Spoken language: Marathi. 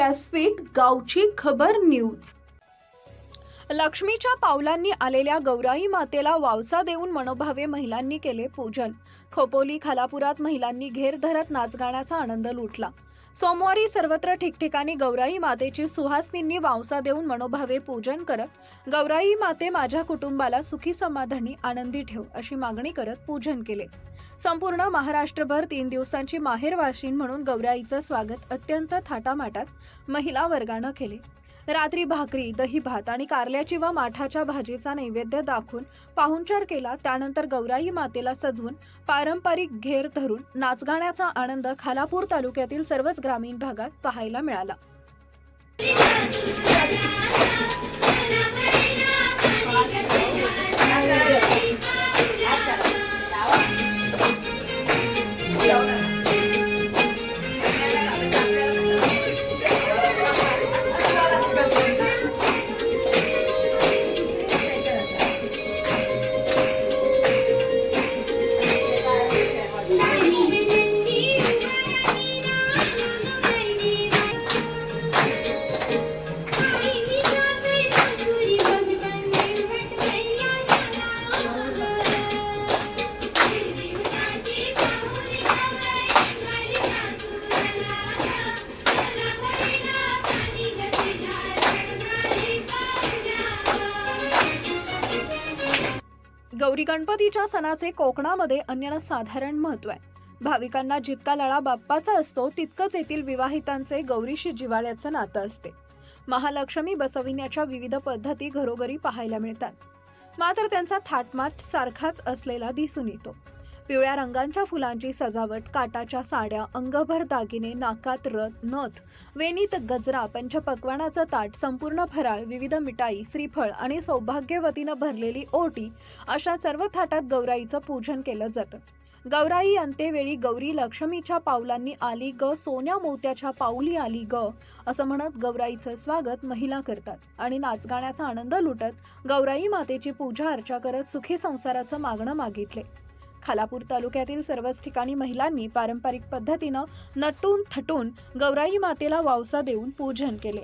व्यासपीठ गावची खबर न्यूज. लक्ष्मीच्या पावलांनी आलेल्या गौराई मातेला वावसा देऊन मनोभावे महिलांनी केले पूजन. खोपोली खालापुरात महिलांनी घेर धरत नाचगाण्याचा आनंद लुटला. सोमवारी सर्वत्र ठिकठिकाणी गौराई मातेची सुहासनींनी वावसा देऊन मनोभावे पूजन करत गौराई माते माझ्या कुटुंबाला सुखी समाधानी आनंदी ठेव अशी मागणी करत पूजन केले. संपूर्ण महाराष्ट्रभर तीन दिवसांची माहेरवाशीन म्हणून गौराईचं स्वागत अत्यंत थाटामाटात महिला वर्गानं केले. रात्री भाकरी दही भात आणि कारल्याची व माठाच्या भाजीचा नैवेद्य दाखवून पाहुणचार केला. त्यानंतर गौराई मातेला सजवून पारंपरिक घेर धरून नाचगाण्याचा आनंद खालापूर तालुक्यातील सर्वच ग्रामीण भागात पाहायला मिळाला. गौरी गणपतीच्या सणाचे कोकणामध्ये अन्यसाधारण महत्त्व आहे. भाविकांना जितका लळा बाप्पाचा असतो तितकंच येथील विवाहितांचे गौरीशी जिव्हाळ्याचं नातं असते. महालक्ष्मी बसविण्याच्या विविध पद्धती घरोघरी पाहायला मिळतात. मात्र त्यांचा थाटमाट सारखाच असलेला दिसून येतो. पिवळ्या रंगांच्या फुलांची सजावट काटाच्या साड्या अंगभर दागिने नाकात रथ नथ वेणीत गजरा पंचपक्वानाचं ताट संपूर्ण फराळ विविध मिठाई श्रीफळ आणि सौभाग्यवतीनं भरलेली ओटी अशा सर्व थाटात गौराईचं पूजन केलं जातं. गौराई अंत्यवेळी गौरी लक्ष्मीच्या पावलांनी आली ग सोन्या मोत्याच्या पाऊली आली ग असं म्हणत गौराईचं स्वागत महिला करतात. आणि नाचगाण्याचा आनंद लुटत गौराई मातेची पूजा अर्चा करत सुखी संसाराचं मागणं मागितले. खालापूर तालुक्यातील सर्वच ठिकाणी महिलांनी पारंपरिक पद्धतीनं नटून थटून गौराई मातेला वावसा देऊन पूजन केले.